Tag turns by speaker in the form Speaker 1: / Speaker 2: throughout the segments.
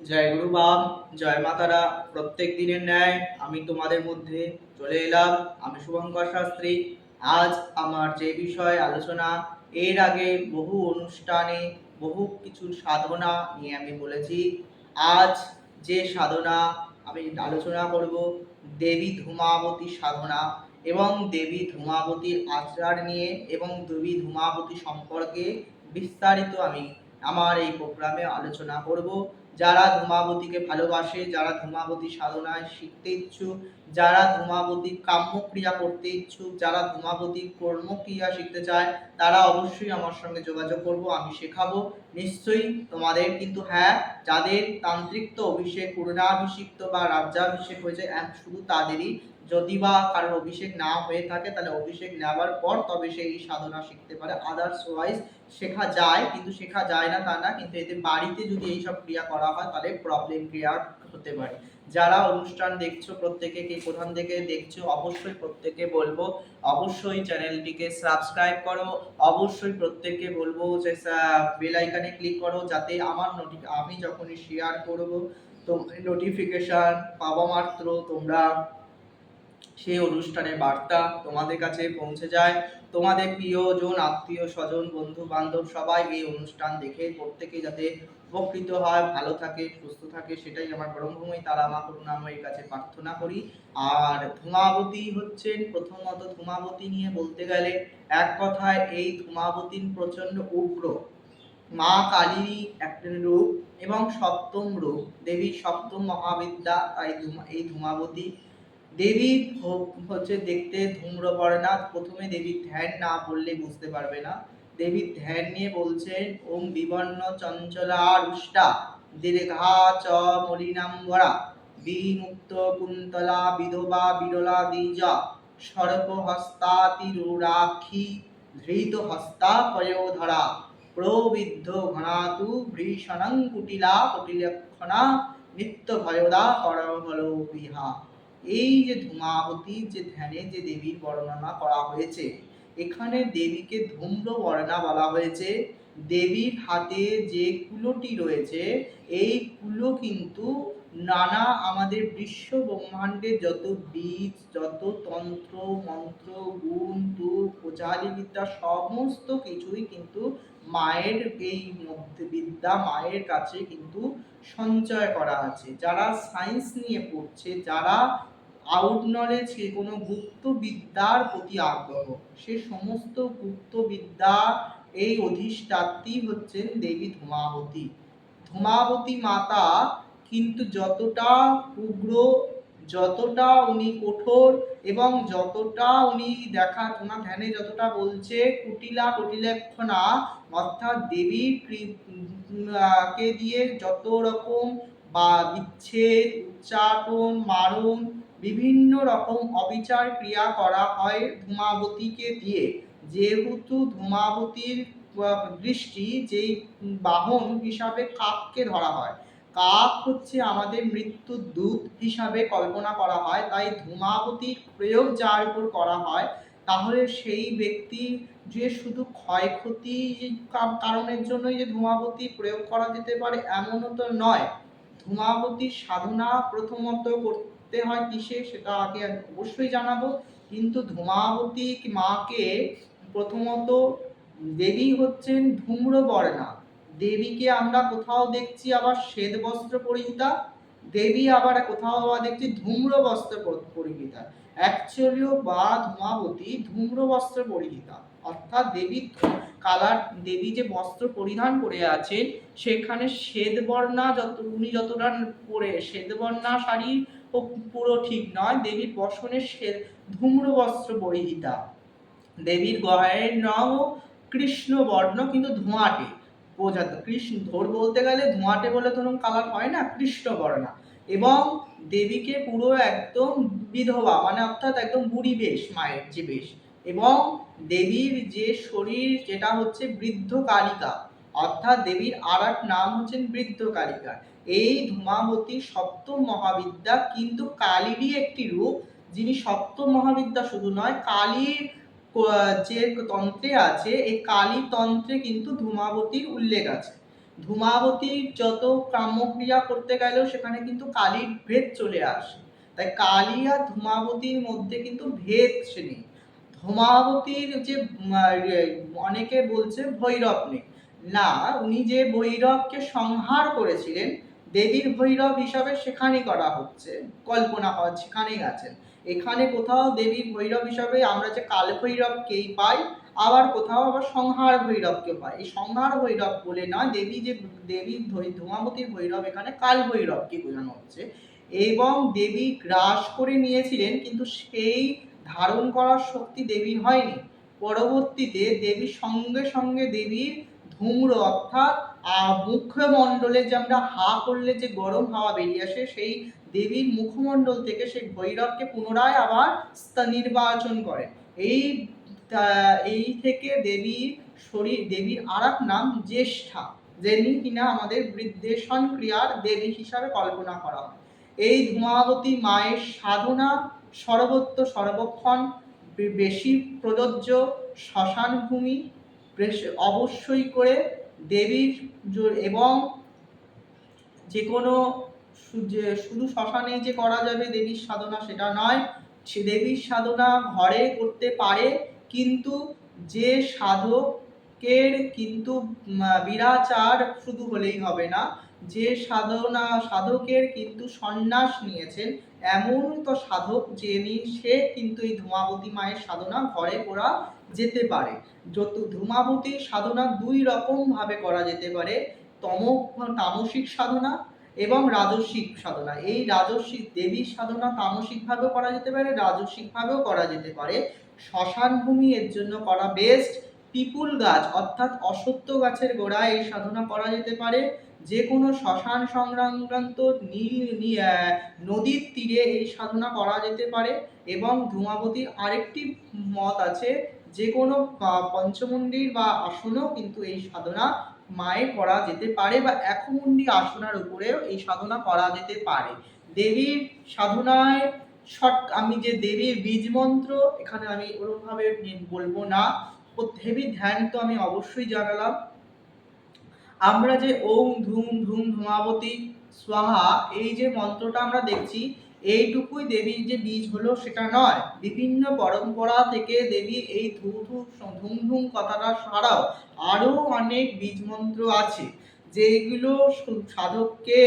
Speaker 1: জয় গুরু বাম, জয় মাতারা প্রত্যেক দিনের ন্যায় আমি তোমাদের মধ্যে চলে এলাম। আমি শুভঙ্কর শাস্ত্রী। আজ আমার যে বিষয় আলোচনা, এর আগে বহু অনুষ্ঠানে বহু কিছু সাধনা নিয়ে আমি বলেছি। আজ যে সাধনা আমি আলোচনা করব, দেবী ধূমাবতী সাধনা এবং দেবী ধূমাবতীর আচার নিয়ে এবং দেবী ধূমাবতী সম্পর্কে বিস্তারিত আমি আমার এই প্রোগ্রামে আলোচনা করব। যারা ধূমাবতীকে ভালোবাসে, যারা ধূমাবতী সাধনায় শিখতে ইচ্ছুক, যারা ধূমাবতী কাম্যক্রিয়া করতে ইচ্ছুক, যারা ধূমাবতী কর্মক্রিয়া শিখতে চায়, তারা অবশ্যই আমার সঙ্গে যোগাযোগ করব, আমি শেখাবো। নিশ্চয়ই তোমাদের কিন্তু হ্যাঁ যাদের তান্ত্রিক তো অভিষেক, পূর্ণাভিষিক্ত বা রাজ্যাভিষেক হয়েছে শুধু তাদেরই। যদি বা কারোর অভিষেক না হয়ে থাকে, তাহলে অভিষেক নেওয়ার পর তবে সে এই সাধনা শিখতে পারে। আদার্স ওয়াইজ শেখা যায়, কিন্তু শেখা যায় না তা না, কিন্তু এতে বাড়িতে যদি এইসব ক্রিয়া করা হয়, তাহলে প্রবলেম ক্রিয়েট হতে পারে। যারা অনুষ্ঠান দেখছ, প্রত্যেকে কে কোথান থেকে দেখছ, অবশ্যই প্রত্যেকে বলব, অবশ্যই চ্যানেলটিকে সাবস্ক্রাইব করো, অবশ্যই প্রত্যেককে বলব যে বেল আইকনে ক্লিক করো, যাতে আমার নোটি আমি যখনই শেয়ার করব, তো নোটিফিকেশন পাওয়া মাত্র তোমরা সেই অনুষ্ঠানের বার্তা তোমাদের কাছে পৌঁছে যায়। তোমাদের প্রিয়জন, আত্মীয় স্বজন বন্ধু বান্ধব সবাই এই অনুষ্ঠান দেখে প্রত্যেকে যাতে উপকৃত হয়, ভালো থাকে, সুস্থ থাকে, সেটাই আমার পরমভূমি। তারা মা করুণাময়ীর কাছে প্রার্থনা করি। আর ধূমাবতী হচ্ছেন প্রথমত ধূমাবতী নিয়ে বলতে গেলে এক কথায় এই ধূমাবতীর প্রচণ্ড উগ্র। মা কালীরই একটা রূপ এবং সপ্তম রূপ। দেবী সপ্তম মহাবিদ্যা, তাই এই ধূমাবতী দেবী হচ্ছে দেখতে ধূম্রবর্ণা প্রথমে দেবীর ধ্যান না বললে বুঝতে পারবে না। দেবীর ধ্যান নিয়ে বলছেন ওম বিবর্ণ চঞ্চলা রুষ্টা দীর্ঘা চ মলিনাম্বরা, বিমুক্ত কুন্তলা বিধবা বিরলা দ্বিজা সর্প হস্তাতিরুরাক্ষী ধৃত হস্তা পয়োধরা প্রবিদ্ধ ঘনাতু ভীষণং কুটিলা কুটিলক্ষণা নিত্য ভয়দা করহল বিহা এই যে ধূমাবতীর যে ধ্যানে যে দেবীর বর্ণনা করা হয়েছে, এখানে দেবীকে ধূম্র বর্ণা বলা হয়েছে। দেবীর হাতে যে কুলোটি রয়েছে, এই কুলো কিন্তু নানা আমাদের বিশ্ব ব্রহ্মাণ্ডের যত বীজ, যত তন্ত্র, মন্ত্র, গুণ তুর প্রচারী সমস্ত কিছুই কিন্তু মায়ের এই বিদ্যা মায়ের কাছে কিন্তু সঞ্চয় করা আছে। যারা সায়েন্স নিয়ে পড়ছে, যারা আউট নলেজ কোনো গুপ্ত বিদ্যার প্রতি আগ্রহ, সে সমস্ত গুপ্ত বিদ্যা এই অধিষ্ঠাত্রী হচ্ছেন দেবী ধূমাবতী। ধূমাবতী মাতা কিন্তু যতটা উগ্র, যতটা উনি কঠোর এবং যতটা উনি দেখা ওনার ধ্যানে যতটা বলছে, কুটিলা কুটিলেক্ষণা, অর্থাৎ দেবীর কৃ- দিয়ে যত রকম বা বিচ্ছেদ উচ্চাটন মারণ, বিভিন্ন রকম অবিচার ক্রিয়া করা হয় ধূমাবতীকে দিয়ে। যেহেতু ধূমাবতীর দৃষ্টি যেই বাহন হিসাবে কাককে ধরা হয় কাক হচ্ছে আমাদের মৃত্যুর দূত হিসাবে কল্পনা করা হয়, তাই ধূমাবতীর প্রয়োগ যার উপর করা হয়, তাহলে সেই ব্যক্তি যে শুধু ক্ষয়ক্ষতি কারণের জন্যই যে ধূমাবতী প্রয়োগ করা যেতে পারে, এমনও তো নয়। ধূমাবতীর সাধনা প্রথমত করতে হয় কিসে সেটা আগে অবশ্যই জানাব, কিন্তু ধূমাবতী মাকে প্রথমত দেবী হচ্ছেন ধূম্রবর্ণা। দেবীকে আমরা কোথাও দেখছি আবার শ্বেত বস্ত্র পরিহিতা। দেবী আবার কোথাও আবার দেখছি ধূম্র বস্ত্র পর- পরিহিতা। অ্যাকচুয়ালিও বা ধূমাবতী ধূম্র বস্ত্র পরিহিতা। অর্থাৎ দেবী কালার, দেবী যে বস্ত্র পরিধান করে আছেন, সেখানে শ্বেতবর্ণা যত, উনি যতটা পরে শ্বেতবর্ণা শাড়ি পুরো ঠিক নয়। দেবীর বসনের শ্বেত, ধূম্র বস্ত্র পরিহিতা। দেবীর গয়ের রং কৃষ্ণ বর্ণ, কিন্তু ধোঁয়াটে। বোঝাতো কৃষ্ণ ধর বলতে গেলে ধোঁয়াটে বলে ধরুন কালার হয় না কৃষ্ণ বর্ণা এবং দেবীকে পুরো একদম বিধবা মানে অর্থাৎ একদম বুড়ি বেশ, মায়ের যে বেশ। এবং দেবীর যে শরীর, যেটা হচ্ছে বৃদ্ধ কালিকা, অর্থাৎ দেবীর আর এক নাম হচ্ছেন বৃদ্ধ কালিকা। এই ধূমাবতী সপ্তম মহাবিদ্যা কিন্তু কালীরই একটি রূপ, যিনি সপ্তম মহাবিদ্যা শুধু নয়, কালীর যে তন্ত্রে আছে, এই কালী তন্ত্রে কিন্তু ধূমাবতীর উল্লেখ আছে। ধূমাবতীর যত কাম্যক্রিয়া করতে গেলেও সেখানে কিন্তু কালীর ভেদ চলে আসে। তাই কালী আর ধূমাবতীর মধ্যে কিন্তু ভেদ সে নেই। ধূমাবতীর যে অনেকে বলছে ভৈরব নেই। না, উনি যে ভৈরবকে সংহার করেছিলেন, দেবীর ভৈরব হিসাবে সেখানেই করা হচ্ছে, কল্পনা হওয়া সেখানেই আছেন। এখানে কোথাও দেবীর ভৈরব হিসাবে আমরা যে কাল ভৈরবকেই পাই, আবার কোথাও আবার সংহার ভৈরবকে পাই। এই সংহার ভৈরব বলে নয়, দেবী যে দেবী ধূমাবতীর ভৈরব এখানে কাল ভৈরবকে বোঝানো হচ্ছে। এবং দেবী গ্রাস করে নিয়েছিলেন, কিন্তু সেই ধারণ করার শক্তি দেবীর হয়নি। পরবর্তীতে দেবীর সঙ্গে সঙ্গে দেবীর ধূম্র অর্থাৎ মুখমণ্ডলে যে আমরা হা করলে যে গরম হাওয়া বেরিয়ে আসে, সেই দেবীর মুখমণ্ডল থেকে সেই ভৈরবকে পুনরায় আবার নির্বাচন করে। এই এই থেকে দেবীর শরীর, দেবীর আর নাম জ্যেষ্ঠা, যিনি কিনা আমাদের বৃদ্ধেশন ক্রিয়ার দেবী হিসাবে কল্পনা করা হয়। এই ধূমাবতী মায়ের সাধনা সর্বত্র সর্বক্ষণ বেশি প্রযোজ্য শ্মশান ভূমি অবশ্যই করে দেবীর এবং যে কোনো শুধু শ্মশানে যে করা যাবে দেবীর সাধনা সেটা নয়, সে দেবীর সাধনা ঘরে করতে পারে, কিন্তু যে সাধকের কিন্তু বিরাচার শুধু হলেই হবে না, যে সাধনা, সাধকের কিন্তু সন্ন্যাস নিয়েছেন এমন তো সাধক যিনি, সে কিন্তু এই ধূমাবতী মায়ের সাধনা ঘরে করা যেতে পারে। যত ধূমাবতী সাধনা দুই রকম ভাবে করা যেতে পারে, তম, তামসিক সাধনা এবং রাজস্বিক সাধনা। এই রাজস্বিক দেবীর সাধনা তামসিকভাবেও করা যেতে পারে রাজস্বিকভাবেও করা যেতে পারে। শ্মশান ভূমি এর জন্য করা বেস্ট পিপুল গাছ অর্থাৎ অসত্য গাছের গোড়ায় এই সাধনা করা যেতে পারে। যে কোনো শ্মশান সংক্রান্ত নীল নদীর তীরে এই সাধনা করা যেতে পারে এবং ধূমাবতীর আরেকটি মত আছে যে কোনো আহ, পঞ্চমন্দির বা আসনেও কিন্তু এই সাধনা মায়ের করা যেতে পারে বা একমুন্ডি আসনার উপরেও এই সাধনা করা যেতে পারে। দেবীর সাধনায় শর্ট আমি যে দেবীর বীজ মন্ত্র এখানে আমি ওরকমভাবে বলব না। দেবীর ধ্যান তো আমি অবশ্যই জানালাম। আমরা যে ওম ধুম ধুম ধুমাবতী, স্বাহা, এই যে মন্ত্রটা আমরা দেখছি, এইটুকুই দেবীর যে বীজ হলো সেটা নয়। বিভিন্ন পরম্পরা থেকে দেবীর এই ধু ধু ধুম ধুম কথাটা ছাড়াও আরও অনেক বীজ মন্ত্র আছে, যেগুলো সাধককে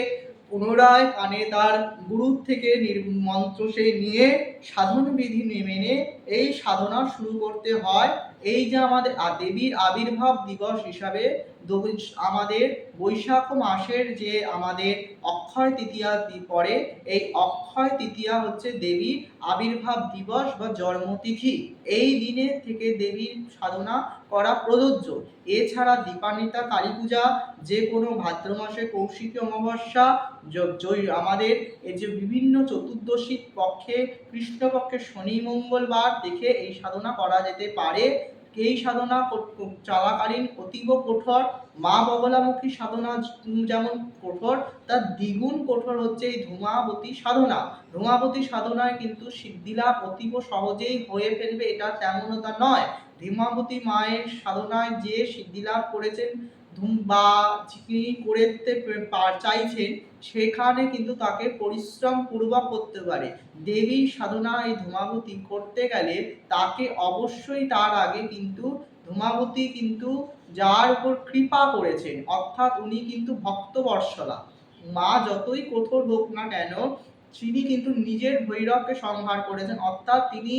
Speaker 1: পুনরায় কানে তার গুরুর থেকে মন্ত্র সে নিয়ে সাধন বিধি মেনে এই সাধনা শুরু করতে হয়। এই যে আমাদের দেবীর আবির্ভাব দিবস হিসাবে আমাদের বৈশাখ মাসের যে আমাদের অক্ষয় তৃতীয়া পরে এই অক্ষয় তৃতীয়া হচ্ছে দেবীর আবির্ভাব দিবস বা জন্মতিথি। এই দিনে থেকে দেবীর সাধনা করা প্রযোজ্য। এছাড়া দীপান্বিতা কালী পূজা যে কোনো ভাদ্র মাসে কৌশিকী অমাবস্যা আমাদের এই যে বিভিন্ন চতুর্দশীর পক্ষে কৃষ্ণপক্ষে শনি, মঙ্গলবার দেখে এই সাধনা করা যেতে পারে। এই সাধনা চলাকালীন অতীব কঠোর, মা বগলামুখী সাধনা যেমন কঠোর, তার দ্বিগুণ কঠোর হচ্ছে এই ধূমাবতী সাধনা। ধূমাবতী সাধনায় কিন্তু সিদ্ধিলাভ অতীব সহজেই হয়ে ফেলবে, এটা তেমনতা নয়। ধূমাবতী মায়ের সাধনায় যে সিদ্ধিলাভ করেছেন, ধূম বা যিনি করতে চাইছেন, সেখানে কিন্তু তাকে পরিশ্রম পূর্বক করতে পারে। দেবীর সাধনা এই ধূমাবতী করতে গেলে তাকে অবশ্যই তার আগে কিন্তু ধূমাবতী কিন্তু যার উপর কৃপা করেছেন, অর্থাৎ উনি কিন্তু ভক্তবর্ষলা মা যতই কঠোর হোক না কেন, তিনি কিন্তু নিজের ভৈরবকে সংহার করেছেন, অর্থাৎ তিনি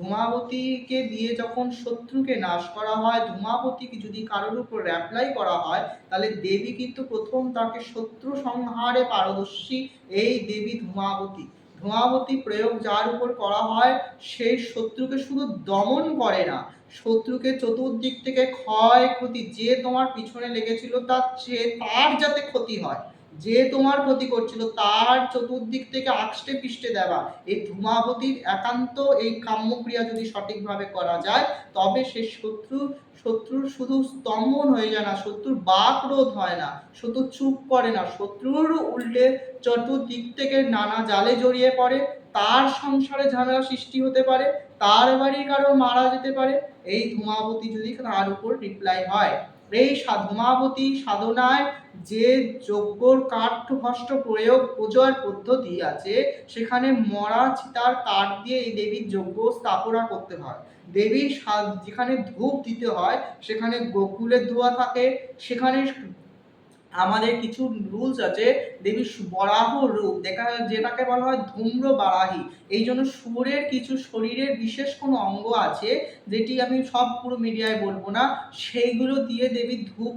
Speaker 1: ধূমাবতীকে দিয়ে যখন শত্রুকে নাশ করা হয়, ধূমাবতীকে যদি কারোর উপর অ্যাপ্লাই করা হয়, তাহলে দেবী কিন্তু প্রথম তাকে শত্রু সংহারে পারদর্শী এই দেবী ধূমাবতী। ধূমাবতী প্রয়োগ যার উপর করা হয় সেই শত্রুকে শুধু দমন করে না, শত্রুকে চতুর্দিক থেকে ক্ষয় ক্ষতি যে তোমার পিছনে লেগেছিল, তার চেয়ে তার যাতে ক্ষতি হয় যে তোমার ক্ষতি করছিল, তার চতুর্দিক থেকে আষ্টে পিষ্টে দেওয়া। এই ধূমাবতীর একান্ত এই কাম্যক্রিয়া যদি সঠিকভাবে করা যায়, তবে সে শত্রু, শত্রুর শুধু স্তম্ভন হয়ে যায় না, শত্রুর বাক রোধ হয় না, শত্রু চুপ করে না, শত্রুর উল্টে চতুর্দিক থেকে নানা জালে জড়িয়ে পড়ে, তার সংসারে ঝামেলা সৃষ্টি হতে পারে, তার বাড়ির কারও মারা যেতে পারে, এই ধূমাবতী যদি তার উপর রিপ্লাই হয় এই সাধমাবতী সাধনায় যে যজ্ঞর কাঠ কাঠভষ্ট প্রয়োগ পূজার পদ্ধতি আছে, সেখানে মরা চিতার কাঠ দিয়ে এই দেবীর যজ্ঞ স্থাপনা করতে হয়। দেবীর যেখানে ধূপ দিতে হয়, সেখানে গোকুলের ধোয়া থাকে, সেখানে আমাদের কিছু রুলস আছে দেবীর সু- বরাহ রূপ, দেখা যেটাকে বলা হয় ধূম্র বারাহী এই জন্য সুরের কিছু শরীরের বিশেষ কোনো অঙ্গ আছে, যেটি আমি সব পুরো মিডিয়ায় বলব না, সেইগুলো দিয়ে দেবীর ধূপ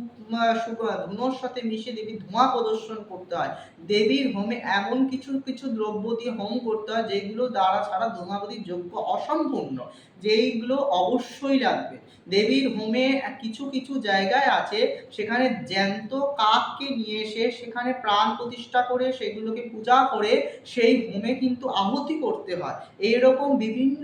Speaker 1: ধুনোর সাথে মিশে দেবী ধোঁয়া প্রদর্শন করতে হয়। দেবীর হোমে এমন কিছু কিছু দ্রব্য দিয়ে হোম করতে হয়, যেগুলো দ্বারা ছাড়া ধূমাবতীর যোগ্য অসম্পূর্ণ, যেইগুলো অবশ্যই লাগবে। দেবীর হোমে কিছু কিছু জায়গায় আছে, সেখানে জ্যান্ত কাককে নিয়ে এসে সেখানে প্রাণ প্রতিষ্ঠা করে, সেগুলোকে পূজা করে, সেই হোমে কিন্তু আহুতি করতে হয়। এইরকম বিভিন্ন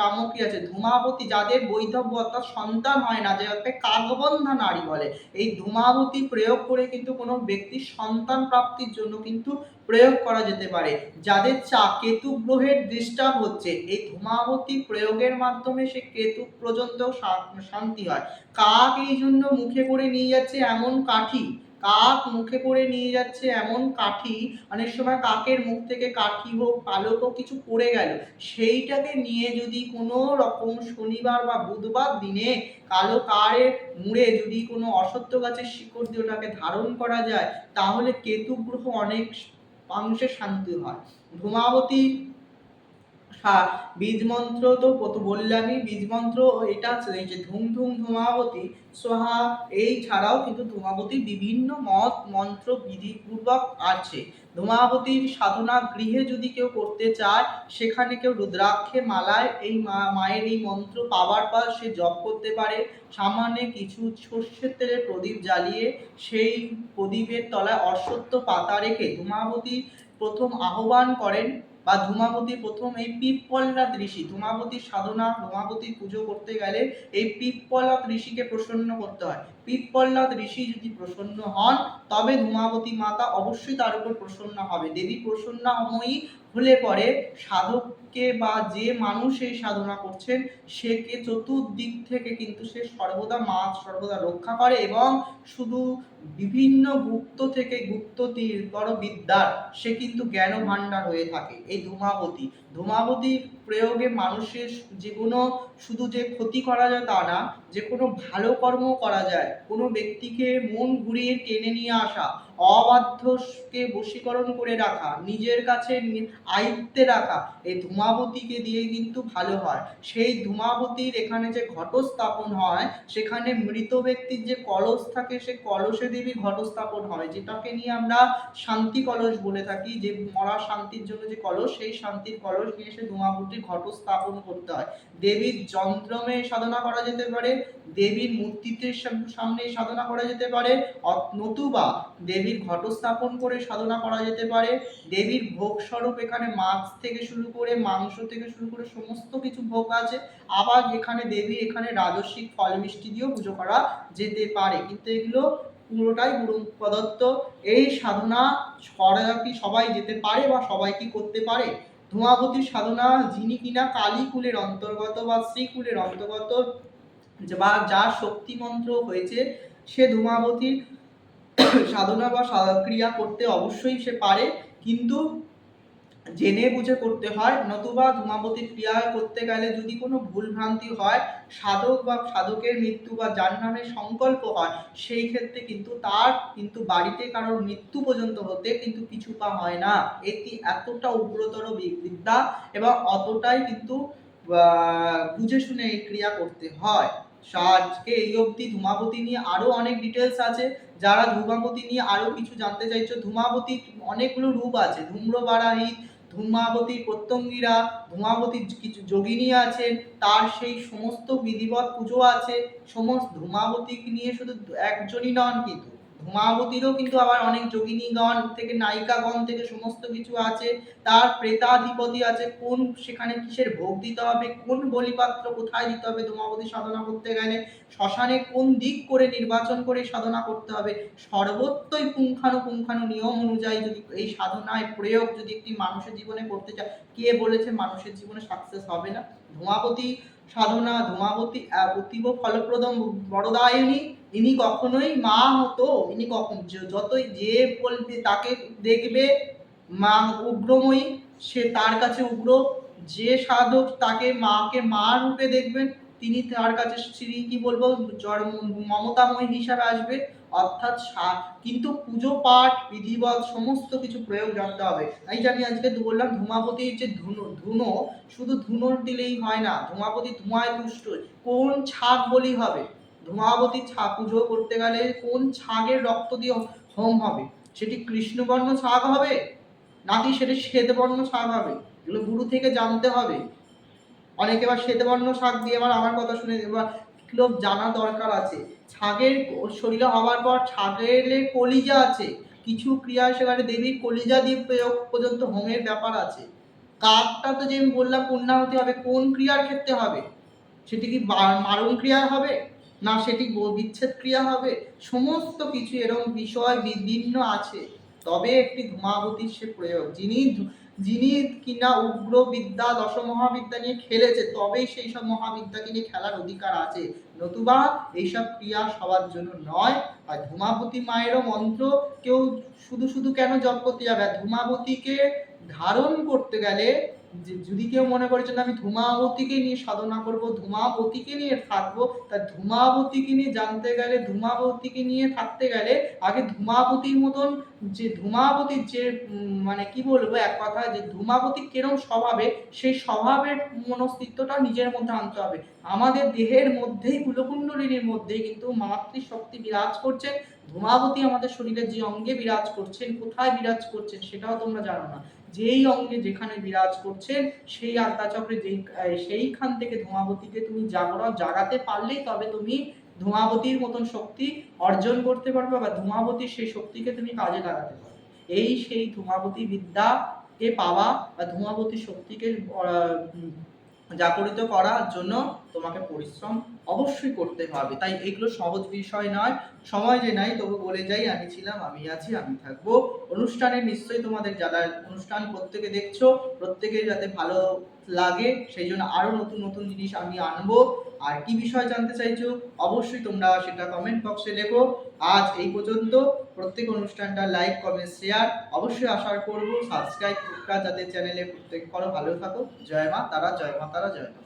Speaker 1: কামকি আছে। ধূমাবতী যাদের বৈধব্য, অর্থাৎ সন্তান হয় না যাকে কাকবন্ধা নারী বলে, এই ধূমাবতী প্রয়োগ করে কিন্তু কোনো ব্যক্তির সন্তান প্রাপ্তির জন্য কিন্তু প্রয়োগ করা যেতে পারে। যাদের চা, কেতু গ্রহের ডিস্টার্ব হচ্ছে, এই ধূমাবতী প্রয়োগের মাধ্যমে সে কেতু পর্যন্ত শান্তি হয়। কাক এই জন্য মুখে করে নিয়ে যাচ্ছে এমন কাঠি কাক মুখে করে নিয়ে যাচ্ছে এমন কাঠি। অনেক সময় কাকের মুখ থেকে কাঠি হোক, পালক হোক, কিছু পড়ে গেল। সেইটাকে নিয়ে যদি কোনো রকম শনিবার বা বুধবার দিনে কালো কারে মুড়ে যদি কোনো অসত্য গাছের শিকড় দিয়ে ওটাকে ধারণ করা যায়, তাহলে কেতু গ্রহ অনেক অংশে শান্তি হয়। ধূমাবতী সা- বীজ মন্ত্র তো বললামই বীজ মন্ত্র এটা এই যে ধুম ধুম ধূমাবতী, সোহা, এই ছাড়াও কিন্তু ধূমাবতীর বিভিন্ন মত, মন্ত্র, বিধিপূর্বক আছে। ধূমাবতীর সাধনা গৃহে যদি কেউ করতে চায়, সেখানে কেউ রুদ্রাক্ষে মালায় এই মা- মায়ের এই মন্ত্র পাওয়ার পর সে জপ করতে পারে। সামান্য কিছু সর্ষের তেলের প্রদীপ জ্বালিয়ে সেই প্রদীপের তলায় অশ্বত্থ পাতা রেখে ধূমাবতী প্রথম আহ্বান করেন। বা ধূমাবতী প্রথম এই পিপ্পলনাথ ঋষি ধূমাবতীর সাধনা ধূমাবতীর পুজো করতে গেলে এই পিপ্পলনাথ ঋষিকে প্রসন্ন করতে হয়। পিপ্পলনাথ ঋষি যদি প্রসন্ন হন, তবে ধূমাবতী মাতা অবশ্যই তার উপর প্রসন্ন হবে। দেবী প্রসন্নাময়ী হলে পরে সাধককে বা যে মানুষ এই সাধনা করছেন, সেকে চতুর্দিক থেকে কিন্তু সে সর্বদা মা সর্বদা রক্ষা করে এবং শুধু বিভিন্ন গুপ্ত থেকে গুপ্ত বড় বিদ্যার, সে কিন্তু জ্ঞান ভাণ্ডার হয়ে থাকে। এই ধূমাবতী। ধূমাবতীর প্রয়োগে মানুষের যে কোনো শুধু যে ক্ষতি করা যায় তা না, যে কোনো ভালো কর্ম করা যায়। কোনো ব্যক্তিকে মন ঘুরিয়ে টেনে নিয়ে আসা, অবাধ্যকে বশীকরণ করে রাখা, নিজের কাছে আয়ত্তে রাখা, এই ধূমাবতীকে দিয়ে কিন্তু ভালো হয়। সেই ধূমাবতীর এখানে যে ঘটস্থাপন হয়, সেখানে মৃত ব্যক্তির যে কলস থাকে, সে কলসে দেবী ঘট স্থাপন হয়, যেটাকে নিয়ে আমরা শান্তি কলস বলে থাকি, যে মরা শান্তির জন্য যে কলস, সেই শান্তির কলস নিয়ে এসে ধূমাবতীর ঘট স্থাপন করতে হয়। দেবীর যন্ত্রমে সাধনা করা যেতে পারে, দেবীর মূর্তিতে সাম- সামনে সাধনা করা যেতে পারে নতুবা দেবীর ঘট স্থাপন করে সাধনা করা যেতে পারে, দেবীর ভোগ স্বরূপ এখানে মাছ থেকে শুরু করে, মাংস থেকে শুরু করে সমস্ত কিছু ভোগ আছে, আবার এখানে দেবী এখানে রাজস্বিক ফল মিষ্টি দিয়েও পুজো করা যেতে পারে। কিন্তু এগুলো পুরোটাই গুরু প্রদত্ত। এই সাধনা সরাসরি সবাই যেতে পারে বা সবাই কি করতে পারে? ধোঁয়াবতীর সাধনা, যিনি কিনা কালী কুলের অন্তর্গত বা শ্রীকুলের অন্তর্গত, বা যার শক্তি মন্ত্র হয়েছে, সে ধূমাবতীর সাধনা বা ক্রিয়া করতে অবশ্যই সে পারে। কিন্তু জেনে বুঝে করতে হয়, নতুবা ধূমাবতীর ক্রিয়া করতে গেলে যদি কোনো ভুল ভ্রান্তি হয়, সাধক বা সাধকের মৃত্যু বা জানহানের সংকল্প হয়, সেই ক্ষেত্রে কিন্তু তার কিন্তু বাড়িতে কারোর মৃত্যু পর্যন্ত হতে কিন্তু কিছু পা হয় না। এটি এতটা উগ্রতর বিদ্যা এবং অতটাই কিন্তু বুঝে শুনে এই ক্রিয়া করতে হয়। আজকে এই অবধি ধূমাবতী নিয়ে আরও অনেক ডিটেলস আছে। যারা ধূমাবতী নিয়ে আরও কিছু জানতে চাইছো ধূমাবতীর অনেকগুলো রূপ আছে। ধূম্রবারাহী ধূমাবতীর প্রত্যঙ্গীরা ধূমাবতী কিছু যোগিনী আছেন, তার সেই সমস্ত বিধিবৎ পুজো আছে, সমস্ত ধূমাবতীকে নিয়ে শুধু একজনই নন কিন্তু ধূমাবতীরও কিন্তু আবার অনেক যোগিনীগণ থেকে নায়িকাগণ থেকে সমস্ত কিছু আছে। তার প্রেতাধিপতি আছে। কোন সেখানে কিসের ভোগ দিতে হবে? কোন বলিপাত্র কোথায় দিতে হবে? ধূমাবতী সাধনা করতে গেলে শ্মশানে কোন দিক করে নির্বাচন করে সাধনা করতে হবে? সর্বত্রই পুঙ্খানুপুঙ্খানু নিয়ম অনুযায়ী যদি এই সাধনায় প্রয়োগ যদি একটি মানুষের জীবনে করতে চায়, কে বলেছে মানুষের জীবনে সাকসেস হবে না? ধূমাবতী সাধনা, ধূমাবতী অতীব ফলপ্রদম, বরদায়নী, ইনি কখনোই মা হতো, ইনি কখন যতই যে বলবে তাকে দেখবে, মা উগ্রময়ী, সে তার কাছে উগ্র। যে সাধক তাকে মাকে মা রূপে দেখবেন, তিনি তার কাছে শ্রী, কি বলব জড় মমতাময় হিসাবে আসবে। অর্থাৎ কিন্তু পুজো, পাঠ, বিধিবৎ সমস্ত কিছু প্রয়োগ জানতে হবে। এই জানি আজকে বললাম, ধূমাবতীর যে ধুনো ধুনো শুধু ধুনো দিলেই হয় না। ধূমাবতী ধোঁয়ায় তুষ্ট কোন ছাগ বলি হবে? ধূমাবতী ছা পুজো করতে গেলে কোন ছাগের রক্ত দিয়ে হোম হবে? সেটি কৃষ্ণবর্ণ ছাগ হবে? নাকি সেটি শ্বেতবর্ণ শাক হবে? এগুলো গুরু থেকে জানতে হবে। অনেকে এবার শ্বেতবর্ণ শাক দিয়ে আবার আমার কথা শুনে এবার জানা দরকার আছে? ছাগের শরীরে হওয়ার পর ছাগের কলিজা আছে। কিছু ক্রিয়া সেখানে দেবীর কলিজা দিয়ে প্রয়োগ পর্যন্ত হোমের ব্যাপার আছে। কাকটা তো যে আমি বললাম পূর্ণাহতি হবে, কোন ক্রিয়ার ক্ষেত্রে হবে? সেটি কি মারণ ক্রিয়া হবে? না, সেটি বিচ্ছেদ ক্রিয়া হবে? সমস্ত কিছু এরকম বিষয় বিভিন্ন আছে। তবে একটি ধূমাবতীর সে প্রয়োগ। যিনি যিনি কিনা উগ্র বিদ্যা দশমহাবিদ্যা নিয়ে খেলেছে, তবেই সেই সব মহাবিদ্যাকে নিয়ে খেলার অধিকার আছে। নতুবা এইসব ক্রিয়া সবার জন্য নয়। আর ধূমাবতী মায়েরও মন্ত্র, কেউ শুধু শুধু কেন জপ করতে যাবে ধূমাবতীকে ধারণ করতে গেলে যদি কেউ মনে করে আমি ধূমাবতীকে নিয়ে সাধনা করব, ধূমাবতীকে নিয়ে থাকব, তা ধূমাবতীকে নিয়ে জানতে গেলে, ধূমাবতীকে নিয়ে থাকতে গেলে আগে ধূমাবতীর মতন যে ধূমাবতীর যে মানে কি বলব এক কথা, যে ধূমাবতী কেরম স্বভাবে, সেই স্বভাবের মনস্তিত্বটা নিজের মধ্যে আনতে হবে। আমাদের দেহের মধ্যেই কুলকুণ্ডলিনীর মধ্যেই কিন্তু মাতৃশক্তি বিরাজ করছেন। ধূমাবতী আমাদের শরীরের যে অঙ্গে বিরাজ করছেন, কোথায় বিরাজ করছেন সেটাও তোমরা জানো না। যেই অঙ্গে যেখানে বিরাজ করছেন সেই আত্মাচক্রে যেই সেইখান থেকে ধূমাবতীকে তুমি জাগরণ জাগাতে পারলেই তবে তুমি ধোঁয়াবতীর মতন শক্তি অর্জন করতে পারবে বা ধূমাবতীর সেই শক্তিকে তুমি কাজে লাগাতে পারবে। এই সেই ধূমাবতী বিদ্যাকে পাওয়া বা ধোঁয়াবতী শক্তিকে জাগরিত করার জন্য তোমাকে পরিশ্রম অবশ্যই করতে হবে। তাই এগুলো সহজ বিষয় নয়, সময় যে নাই, তবু বলে যাই, আমি ছিলাম, আমি আছি, আমি থাকব। অনুষ্ঠানে নিশ্চয়ই তোমাদের যারা অনুষ্ঠান প্রত্যেকে দেখছ, প্রত্যেকের যাতে ভালো লাগে, সেই জন্য আরও নতুন নতুন জিনিস আমি আনব। আর কি বিষয় জানতে চাইছো, অবশ্যই তোমরা সেটা কমেন্ট বক্সে লেখো। আজ এই পর্যন্ত। প্রত্যেক অনুষ্ঠানটা লাইক কমেন্ট শেয়ার অবশ্যই আশা করব। সাবস্ক্রাইব যাতে চ্যানেলে প্রত্যেক করো, ভালো থাকো। জয় মা তারা, জয় মা তারা, জয় মা।